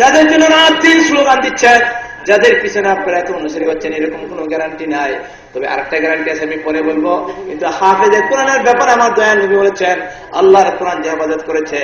যাদের জন্য রাত দিন স্লোগান দিচ্ছেন যাদের পিছনে আপনারা এত অনুসারী হচ্ছেন, এরকম কোনো গ্যারান্টি নাই। তবে আরেকটা গ্যারান্টি আছে, আমি পরে বলব। কিন্তু হাফেজে কোরআনের ব্যাপারে আমার দয়া নবী বলেছেন, আল্লাহর কোরআন যে হেফাজত করেছে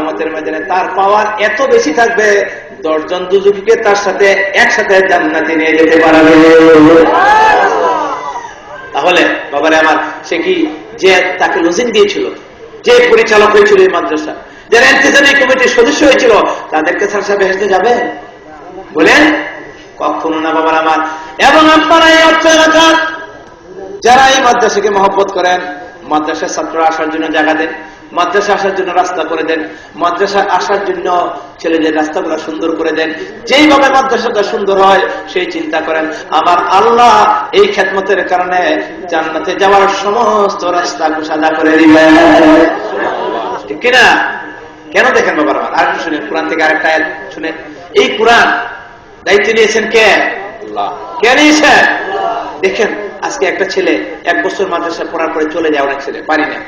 আমাদের মাঝে তার পাওয়ার এত বেশি থাকবে, দশজন দুজুকিকে তার সাথে একসাথে জান্নাতে নিয়ে যেতে পারবে। তাহলে, বাবারে আমার, সে কি যে তাকে লজিং দিয়েছিল, যে পরিচালক হয়েছিল এই মাদ্রাসা যারা এন্তেজামি কমিটির সদস্য হয়েছিল, তাদেরকে ছাড়া বেহেসতে যাবে? বলেন? কখনো না বাবার আমার। এবং আপনারা এই অর্থ এলাকার যারা এই মাদ্রাসাকে মহব্বত করেন, মাদ্রাসার ছাত্র আসার জন্য জায়গা দেন, মাদ্রাসা আসার জন্য রাস্তা করে দেন, মাদ্রাসা আসার জন্য ছেলেদের রাস্তাগুলো সুন্দর করে দেন, যেইভাবে মাদ্রাসাটা সুন্দর হয়, সেই চিন্তা করেন। আমার আল্লাহ এই খেদমতের কারণে জান্নাতে যাওয়ার সমস্ত রাস্তা সাদা করে দিবেন। ঠিক কিনা? কেন দেখেন বাবার আমার আর শুনেন কোরআন থেকে আরেকটা শুনেন। এই কোরআন দায়িত্ব নিয়েছেন কে? কে নিয়েছেন? দেখেন আজকে একটা ছেলে এক বছর মাদ্রাসা পড়ার পরে চলে যায় অনেক ছেলে পারি না।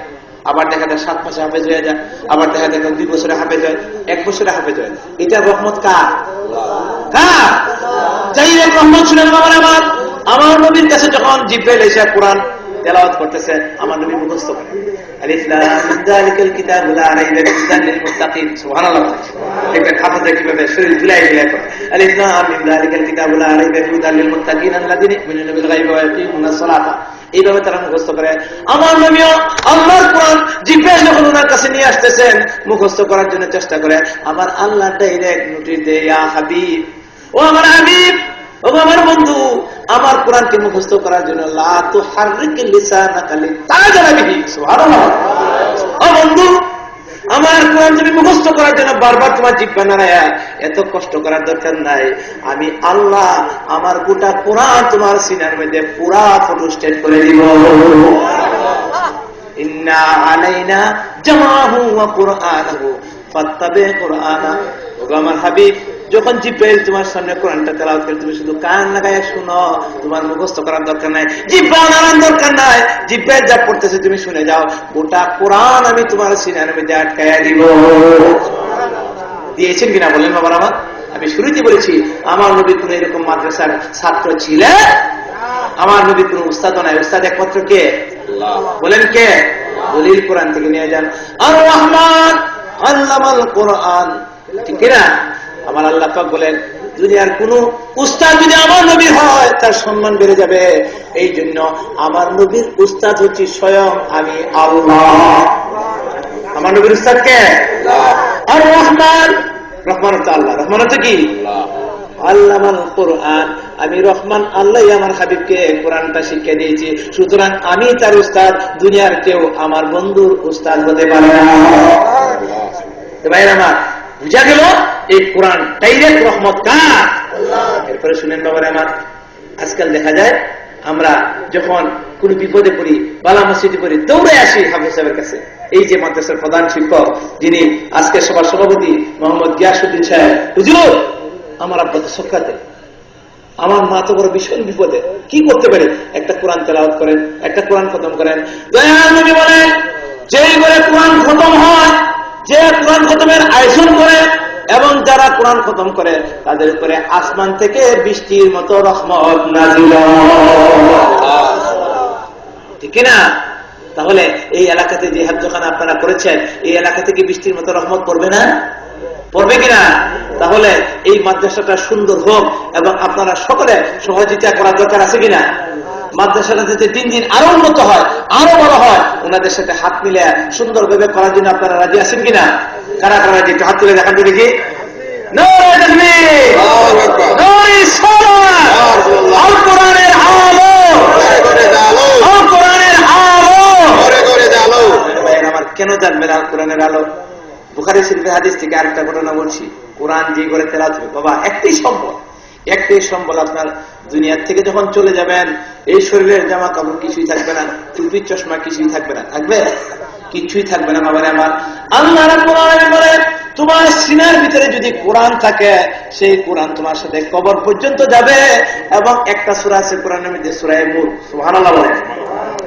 আবার দেখা যায় সাত মাসে হাফেজ হয়ে যায় আবার দেখা যায় দুই বছরে হাফেজ হয় এক বছরে হাফেজ হয়। এটা রহমত কার? কার? যাই হোক রহমত শুনেন বাবার আমার আমার নবীর কাছে যখন জিব্রাইল এসে কোরআন তেলাওয়াত করতেছে আমার নবী মুখস্থ করে। এইভাবে তারা মুখস্থ করে। আমার নবীও আল্লাহর কোরআন জিব্রাইল যখন ওনার কাছে নিয়ে আসতেছেন, মুখস্থ করার জন্য চেষ্টা করে। আমার আল্লাহ ডাইরেক্ট নোটিশ দেয় হাবিব, ও আমার হাবিব ও আমার বন্ধু, আমার কোরআনকে মুখস্থ করার জন্য ও আমার কোরআন তুমি মুখস্থ করার জন্য বারবার তোমার জিব্বা নাড়ায়া এত কষ্ট করার দরকার নাই। আমি আল্লাহ, আমার গোটা কোরআন তোমার সিনার মধ্যে পুরা ফটো স্টেট করে দিব। আলাইনা জামাহু ওয়া কুরআনাহু ফাত্তাবি কুরআনা। ওগো আমার হাবিব যখন জিব্রাইল তোমার সামনে কোরআনটা তেলাওয়াত করে তুমি শুধু কান লাগায় শুনো তোমার মুখস্থ করার দরকার নাই জিব্বা নাড়ার দরকার নাই। জিব্রাইল যা পড়তেছে তুমি শুনে যাও গোটা কোরআন আমি তোমার সিনার মধ্যে আটকায়া দিব। দিয়েছেন কিনা বললেন বাবার আমার আমি শুরুতে বলেছি আমার নবী কোন এরকম মাদ্রাসার ছাত্র ছিলেন? আমার নবী কোন উস্তাদ নাই। উস্তাদ একমাত্র কে? বলেন কে? দলিল কোরআন থেকে নিয়ে যান। আর রহমান আল্লামাল কোরআন। ঠিক না আমার আল্লাহ পাক বলেন দুনিয়ার কোন উস্তাদ যদি আমার নবীর হয় তার সম্মান বেড়ে যাবে। এই জন্য আমার নবীর উস্তাদ হচ্ছে স্বয়ং আমি আল্লাহ। আমার নবীর উস্তাদ কে? আর রহমান রহমান হচ্ছে আল্লাহ। রহমান হচ্ছে কি? আল্লামাল কোরআন। আমি রহমান আল্লাহ আমার হাবিবকে কোরআনটা শিক্ষা দিয়েছি। সুতরাং আমি তার উস্তাদ দুনিয়ার কেউ আমার বন্ধুর উস্তাদ হতে পারে না। ভাইয়ের আমার বুঝা গেল? এই কোরআন ডাইরেক্ট রহমত কার? এরপরে শুনেন বাবার আমার, আজকাল দেখা যায় আমরা যখন কোন বিপদে পড়ি, বালা মসজিদে পড়ি, দৌড়ে আসি হাফিজ সাহেবের কাছে। এই যে মাদ্রাসার প্রধান শিক্ষক, যিনি আজকে সবার সভাপতি মোহাম্মদ গিয়াসুদ্দিন সাহেব, হুজুর, আমার আব্বা সক্ষাতে আমার মা তো বড় ভীষণ বিপদে। কি করতে পারে? একটা কোরআন তেলাওয়াত করেন, একটা কোরআন খতম করেন। দয়াল নবী বলেন, যেই করে কোরআন খতম হয়, যে কোরআন খতমের আয়োজন যারা কোরআন খতম করে, তাদের উপরে আসমান থেকে বৃষ্টির মতো রহমত নাজিল ঠিক না তাহলে এই এলাকাতে যে হাজ্যখানা আপনারা করেছেন, এই এলাকা থেকে বৃষ্টির মতো রহমত পড়বে না? পড়বে কিনা? তাহলে এই মাদ্রাসাটা সুন্দর হোক এবং আপনারা সকলে সহযোগিতা করার দরকার আছে কিনা? মাদ্রাসাটা যাতে দিন দিন আরও উন্নত হয়, আরও বড় হয়, ওনাদের সাথে হাত মিলে সুন্দরভাবে করার জন্য আপনারা রাজি আছেন কিনা? কারা কারা একটু হাত তুলে দেখান দেখি। কেন জানবেন আল কোরআনের আলো? বুখারি শরীফের হাদিস থেকে আরেকটা ঘটনা বলছি। কোরআন যে করে তেলাত বাবা একটাই সম্বল। একটাই সম্বল আপনার দুনিয়ার থেকে যখন চলে যাবেন এই শরীরের জামা কাপড় কিছুই থাকবে না টুপি চশমা কিছুই থাকবে না। থাকবে? কিছুই থাকবে না বাবারে আমার আল্লাহ রাব্বুল আলামিন বলে তোমার সিনার ভিতরে যদি কোরআন থাকে সেই কোরআন তোমার সাথে কবর পর্যন্ত যাবে এবং একটা সূরা আছে কোরআনের মধ্যে সূরা মূল সুবহানাল্লাহ বলে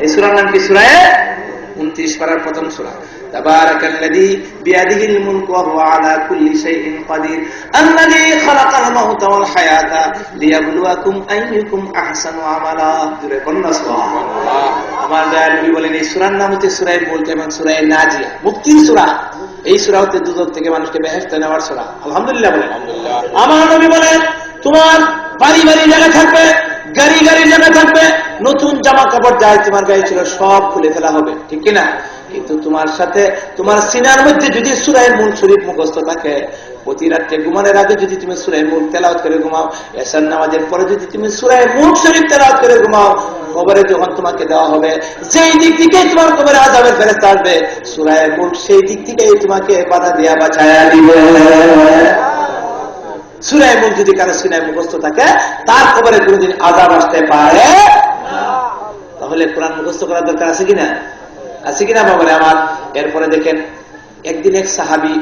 এই সূরার নাম কি সূরা উনত্রিশ পারার প্রথম সূরা تبارك الذي بيده الملك وهو على كل شيء قدير الذي خلق الموت والحياة ليبلوكم أيكم أحسن عملا জোরে কন্যা সুবহানাল্লাহ। আমার দয়াল নবী বলেন এই সুরার নাম হচ্ছে সুরাই মুলক এবং সুরাই নাজিয়া। মুক্তির সুরা। এই সুরা হতে দুদক থেকে মানুষকে বেহেস্তে নেওয়ার সুরা। আলহামদুলিল্লাহ বলেন। আমার নবী বলেন তোমার বাড়ি বাড়ি জায়গা থাকবে গাড়ি গাড়ি জায়গা থাকবে নতুন জামা কাপড় যাই তোমার গায়ে ছিল সব খুলে ফেলা হবে। ঠিক কিনা? কিন্তু তোমার সাথে তোমার সিনার মধ্যে যদি সুরাই মূল শরীফ মুখস্থ থাকে প্রতি রাত্রে ঘুমানোর আগে যদি তুমি সুরাই মুখ তেলাওয়াত করে ঘুমাও এসার নামাজের পরে যদি তুমি সুরাই মুখ শরীফ তেলাওয়াত করে ঘুমাও কবরে যখন তোমাকে দেওয়া হবে, যেই দিক থেকে তোমার কবরে আজাবের ফেরত আসবে, সুরায় মুখ সেই দিক থেকেই তোমাকে বাধা দেয়া বাঁচায়া দিবে। সুরায় মুখ যদি কারও সুরায় মুখস্থ থাকে, তার কবরে কোনোদিন আজাব আসতে পারে তাহলে কোরআন মুখস্থ করার দরকার আছে কিনা? আছে কিনা বাবারে আমার? এরপরে দেখেন, একদিন এক সাহাবি,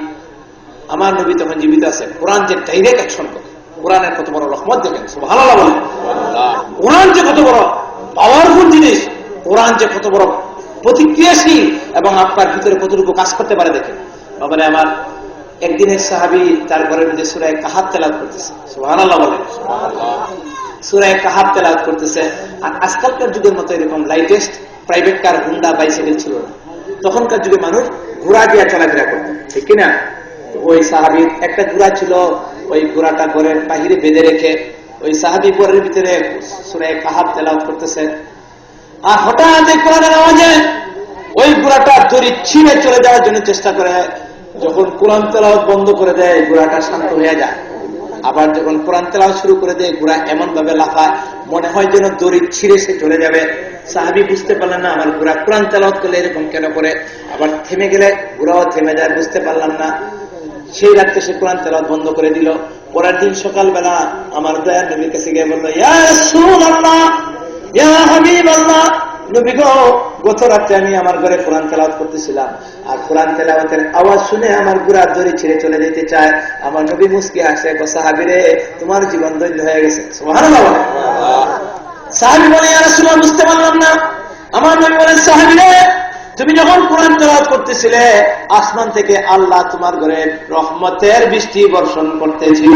আমার নবী তখন জীবিত আছে, কোরআন যে ডাইরেক্ট অ্যাকশন করে, কোরআনের কত বড় রহমত দেখেন ভালো বলে কোরআন যে কত বড় পাওয়ারফুল জিনিস, কোরআন যে কত বড় প্রতিক্রিয়াশীল এবং আপনার ভিতরে কতটুকু কাজ করতে পারে দেখেন। বাবারে আমার একদিন এক সাহাবি তার ঘরের মধ্যে সুরায় কাহাত তেলাত করতেছে। সুহান আল্লাহ বলেন সুরায় কাহাত তেলাত করতেছে। আর আজকালকার যুগের মতো এরকম lightest private car Honda bicycle ছিল না। তখনকার যুগে মানুষ ঘোড়া দিয়ে চলাফেরা করত। ঠিক কিনা? ওই সাহাবির একটা ঘোড়া ছিল, ওই ঘোড়াটা ঘরের বাহিরে বেঁধে রেখে ওই সাহাবি ঘরের ভিতরে সুরায় কাহাত তেলাওয়াত করতেছে। আর হঠাৎ এই কোরআনের আওয়াজে ওই ঘোড়াটা দড়ি ছিঁড়ে চলে যাওয়ার জন্য চেষ্টা করে, যখন কোরআন তেলাওয়াত বন্ধ করে দেয় ঘোড়াটা শান্ত হয়ে যায়। আবার যখন কোরআন তেলাওয়াত শুরু করে দেয় ঘোড়া এমন ভাবে লাফায়, মনে হয় যেন দড়ি ছিঁড়ে সে চলে যাবে। সাহাবি বুঝতে পারলেন না, আমার ঘোড়া কোরআন তেলাওয়াত করলে এরকম কেন করে? আবার থেমে গেলে ঘোড়াও থেমে যায়, বুঝতে পারলাম না। সেই রাত্রে সে কোরআন তেলাওয়াত বন্ধ করে দিল। পরের দিন সকালবেলা আমার দয়ার নবীর কাছে গিয়ে বলল রাসূলুল্লাহ হাবিবাল্লাহ। নবী গো গত রাত্রে আমি আমার ঘরে কোরআন তেলাওয়াত করতেছিলাম। আর কোরআন তেলাওয়াতের আওয়াজ শুনে আমার গুড়ার দড়ি ছেড়ে চলে যেতে চায়। আমার নবী মুস্কি হাসে গো সাহাবিরে তোমার জীবন ধন্য হয়ে গেছে। সাহাবি বলে বুঝতে পারলাম না। আমার নবী বলেন সাহাবিরে তুমি যখন কোরআন তেলাওয়াত করতেছিলে, আসমান থেকে আল্লাহ তোমার ঘরে রহমতের বৃষ্টি বর্ষণ করতেছিল।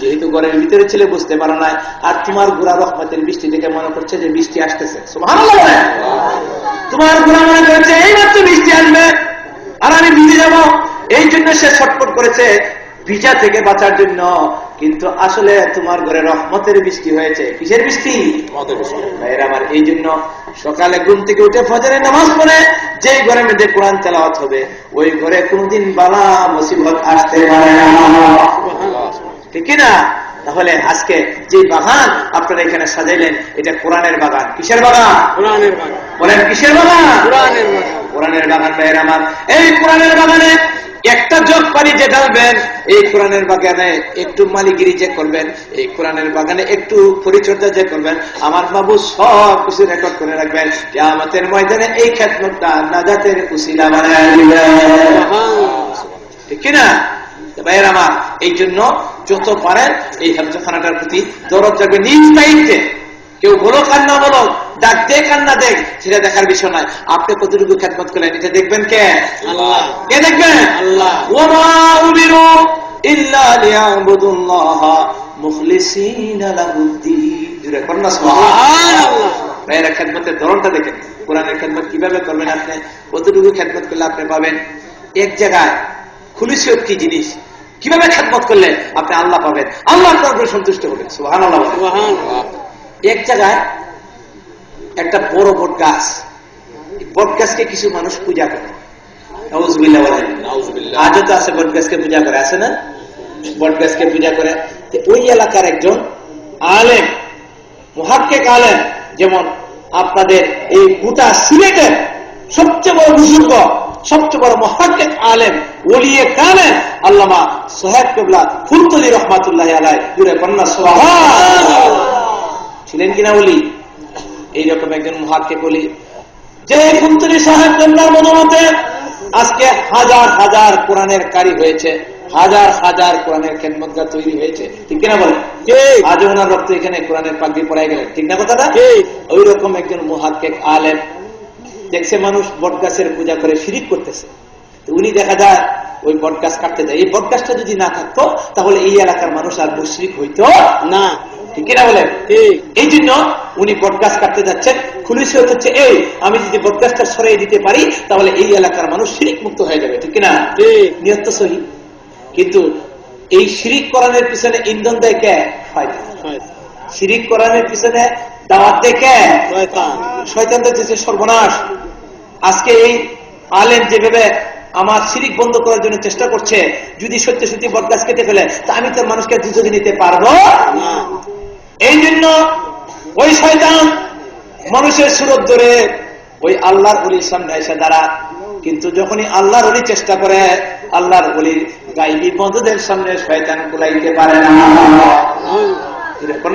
যেহেতু ঘরের ভিতরে ছিলে, বুঝতে পারো না আর তোমার গুড়া রহমতের বৃষ্টি দেখে মনে করছে যে বৃষ্টি আসতেছে। তোমার গুড়া মনে করছে এই মাত্র বৃষ্টি আসবে, আর আমি ভিজে যাব। এই জন্য সে ছটফট করেছে ভিজা থেকে বাঁচার জন্য। কিন্তু আসলে তোমার ঘরে রহমতের বৃষ্টি হয়েছে। কিসের বৃষ্টি? ভাইয়ের আমার এই জন্য সকালে ঘুম থেকে উঠে ফজরের নামাজ পড়ে যেই ঘরের মধ্যে কোরআন তেলাওয়াত হবে ওই ঘরে কোনদিন বালা মুসিবত আসতে পারে না। ঠিক না তাহলে আজকে যে বাগান আপনারা এখানে সাজাইলেন এটা কোরআনের বাগান। কিসের বাগান? কোরআনের বাগান। বলেন কিসের বাগান? কোরআনের বাগান। কোরআনের বাগান ভাইয়ের আমার। এই কোরআনের বাগানে একটা জগ পানি যে ঢালবেন এই কোরআনের বাগানে একটু মালিগিরি যে করবেন, এই কোরআনের বাগানে একটু পরিচর্যা যে করবেন, আমার বাবু সব কিছু রেকর্ড করে রাখবেন যে আমাদের ময়দানে এই খেতমতটা নাজাতের কুশিলা বানায় ঠিক কিনা? ভাইয়ের আমার এই জন্য যত পারেন এই হেফজখানাটার প্রতি দরদ যাবে নিজ দায়িত্বে। কেউ বলো কান্না বলো ডাক দে কান্না দেখ সেটা দেখার বিষয় নয়। আপনি কতটুকু খেদমত করলেন এটা দেখবেন কে? আল্লাহ। কে দেখবেন? আল্লাহ। ওমা উমিরু ইল্লা লিয়াবুদুল্লাহ মুখলিসিনা লাহুদ্দিন জুড়ে কন্যা সুবহানাল্লাহ। ভাইয়েরা খেদমতের ধরনটা দেখেন। কোরআনের খেদমত কীভাবে করবেন আপনি? কতটুকু খেদমত করলে আপনি পাবেন? এক জায়গায় খুলিসিয়ত কি জিনিস? কীভাবে খেদমত করলে আপনি আল্লাহ পাবেন? আল্লাহ আপনার সন্তুষ্ট হবেন সুহান আল্লাহ। এক জায়গায় একটা বড় বট গাছ। বট গাছকে কিছু মানুষ পূজা করে। আজও তো আছে বট গাছকে পূজা করে আছে না? বট গাছকে পূজা করে। ওই এলাকার একজন আলেম মহাক্কেক আলেম যেমন আপনাদের এই গোটা সিলেটের সবচেয়ে বড় বুজুর্গ সবচেয়ে বড় মহাক্কেক আলেম ওলিয়ে কালেন আল্লামা সোহেব কেবলা ফুলতলি রহমাতুল্লাহ আলাই দূরে কন্যা সোহা ছিলেন কিনা বলি? এইরকম একজন মহাক্কে বলি যে ফুলতলি সাহেব কেবলার মনোমতে আজকে হাজার হাজার কোরআনের কারি হয়েছে হাজার হাজার কোরআনের খেদমতগার তৈরি হয়েছে। ঠিক কিনা বলেন ঠিক। আজ ওনার রক্ত এখানে কোরআনের পাগড়ি পড়াই গেলেন। ঠিক না কথাটা? ওই রকম একজন মহাক্কেক আলেম দেখছে মানুষ বট গাছের পূজা করে শিরিক করতেছে। উনি দেখা যায় ওই বট গাছ কাটতে যায় এই বট গাছটা যদি না থাকতো তাহলে এই এলাকার মানুষ আর মুশরিক হইতো না। ঠিক কিনা বলেন? এই জন্য উনি বটগাছ কাটতে যাচ্ছেন। হচ্ছে এই আমি যদি বটগাছটা দিতে পারি তাহলে এই এলাকার মানুষ শিরিক মুক্ত হয়ে যাবে। ঠিক কিনা সহি। কিন্তু এই শিরিক করানোর পিছনে ইন্ধন দেয় কে? শিরিক করানোর পিছনে দাওয়াত দেয় কে? শয়তান। দিচ্ছে সর্বনাশ। আজকে এই আলেম যেভাবে আমার শিরিক বন্ধ করার জন্য চেষ্টা করছে যদি সত্যি সত্যি বটগাছ কেটে ফেলে তা আমি তো মানুষকে দুজনে নিতে পারব? না। এই জন্য ওই শয়তান মানুষের সুরত ধরে ওই আল্লাহর অলির সামনে এসে দাঁড়া। কিন্তু যখনই আল্লাহর অলি চেষ্টা করে আল্লাহর অলির গাইবি বন্ধুদের সামনে শয়তান কুলাইতে পারে না। এরকম।